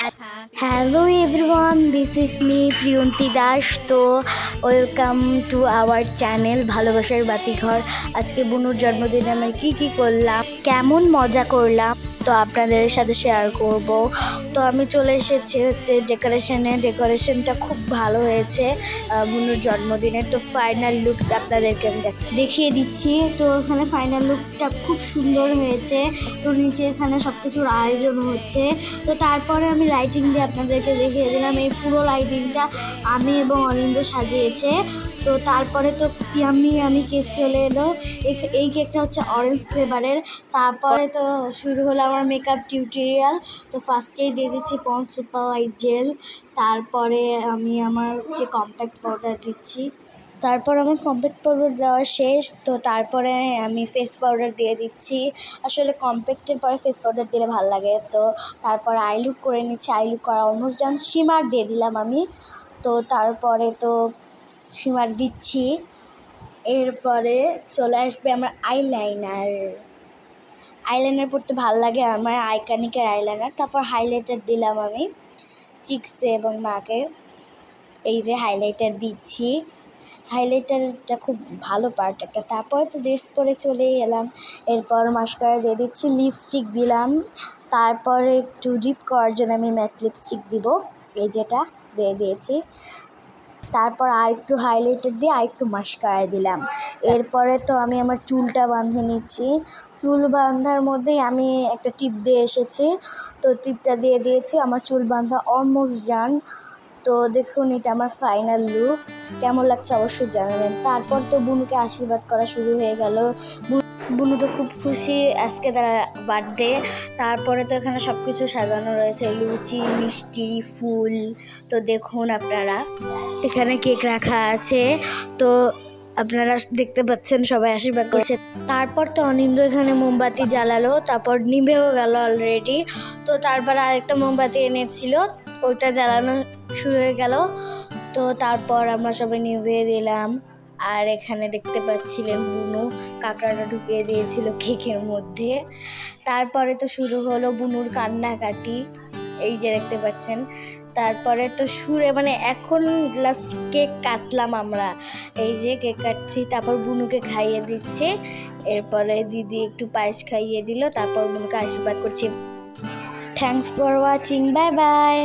Hello everyone this is me Priyanti Das তো welcome to our channel ভালোবাসার বাতিঘর আজকে বুনুর জন্মদিনে আমি কি কি করলাম? কেমন মজা করলাম? তো আপনাদের সাথে শেয়ার করব। তো আমি চলে এসেছি হচ্ছে ডেকোরেশনে ডেকোরেশনটা খুব ভালো হয়েছে। বুনুর জন্মদিনের। তো ফাইনাল লুক আপনাদেরকে আমি দেখিয়ে দিচ্ছি। তো ওখানে ফাইনাল লুকটা খুব সুন্দর হয়েছে। তো নিচে এখানে সব কিছুর আয়োজন হচ্ছে। তো তারপরে আমি লাইটিং দিয়ে আপনাদেরকে দেখিয়ে দিলাম। এই পুরো লাইটিংটা আমি এবং অনিন্দ সাজিয়েছে। তো তারপরে তো ইয়ামি আমি কেক চলে এলো। এই- কেকটা হচ্ছে অরেঞ্জ ফ্লেভারের তারপরে তো শুরু হলো আমার মেকআপ টিউটোরিয়াল তো ফার্স্টেই দিয়ে দিচ্ছি পন্স সুপার লাইট জেল। তারপরে আমি আমার হচ্ছে কম্প্যাক্ট পাউডার দিচ্ছি। তারপর আমার কম্প্যাক্ট পাউডার দেওয়া শেষ। তো তারপরে আমি ফেস পাউডার দিয়ে দিচ্ছি। আসলে কম্প্যাক্টের পরে ফেস পাউডার দিলে ভালো লাগে। তো তারপর আই লুক করে নিচ্ছি। আই লুক করা অলমোস্ট ডান শিমার দিয়ে দিলাম আমি। তো তারপরে তো শিমার দিচ্ছি। এরপরে চলে আসবে আমার আইলাইনার আইলাইনার পড়তে ভালো লাগে আমার আইকানিকের আইলাইনার তারপর হাইলাইটার দিলাম আমি চিক্সে এবং নাকে। এই যে হাইলাইটার দিচ্ছি। হাইলাইটারটা খুব ভালো পার্ট একটা। তারপরে তো ড্রেস পরে চলেই এলাম। এরপর মাস্কারা দিয়ে দিচ্ছি লিপস্টিক দিলাম। তারপরে একটু ডিপ করার জন্য আমি ম্যাট লিপস্টিক দিব। এই যেটা দিয়ে দিয়েছি। তারপর আর একটু হাইলাইটার দিয়ে আর একটু মাস্কারা দিলাম। এরপরে তো আমি আমার চুলটা বাঁধে নিচ্ছি। চুল বাঁধার মধ্যেই আমি একটা টিপ দিয়ে এসেছি। তো টিপটা দিয়ে দিয়েছি, আমার চুল বাঁধা অলমোস্ট ডান তো দেখুন, এটা আমার ফাইনাল লুক কেমন লাগছে অবশ্যই জানাবেন। তারপর তো বুনুকে আশীর্বাদ করা শুরু হয়ে গেল। বুনু তো খুব খুশি, আজকে তার বার্থডে তারপরে তো এখানে সব কিছু সাজানো রয়েছে, লুচি, মিষ্টি, ফুল, তো দেখুন আপনারা। এখানে কেক রাখা আছে, তো আপনারা দেখতে পাচ্ছেন, সবাই আশীর্বাদ করছে। তারপর তো অনিন্দ এখানে মোমবাতি জ্বালালো, তারপর নিভেও গেল অলরেডি তো তারপর আরেকটা মোমবাতি এনেছিল, ওইটা জ্বালানো শুরু হয়ে গেল, তো তারপর আমরা সবাই নিভিয়ে দিলাম। আর এখানে দেখতে পাচ্ছিলেন বুনু। কাঁকড়াটা ঢুকিয়ে দিয়েছিল কেকের মধ্যে। তারপরে তো শুরু হলো বুনুর কান্নাকাটি। এই যে দেখতে পাচ্ছেন। তারপরে তো সুরে মানে এখন লাস্ট কেক কাটলাম আমরা। এই যে কেক কাটছি, তারপর বুনুকে খাইয়ে দিচ্ছে। এরপরে দিদি একটু পায়েস খাইয়ে দিল, তারপর বুনুকে আশীর্বাদ করছি। Thanks for watching bye bye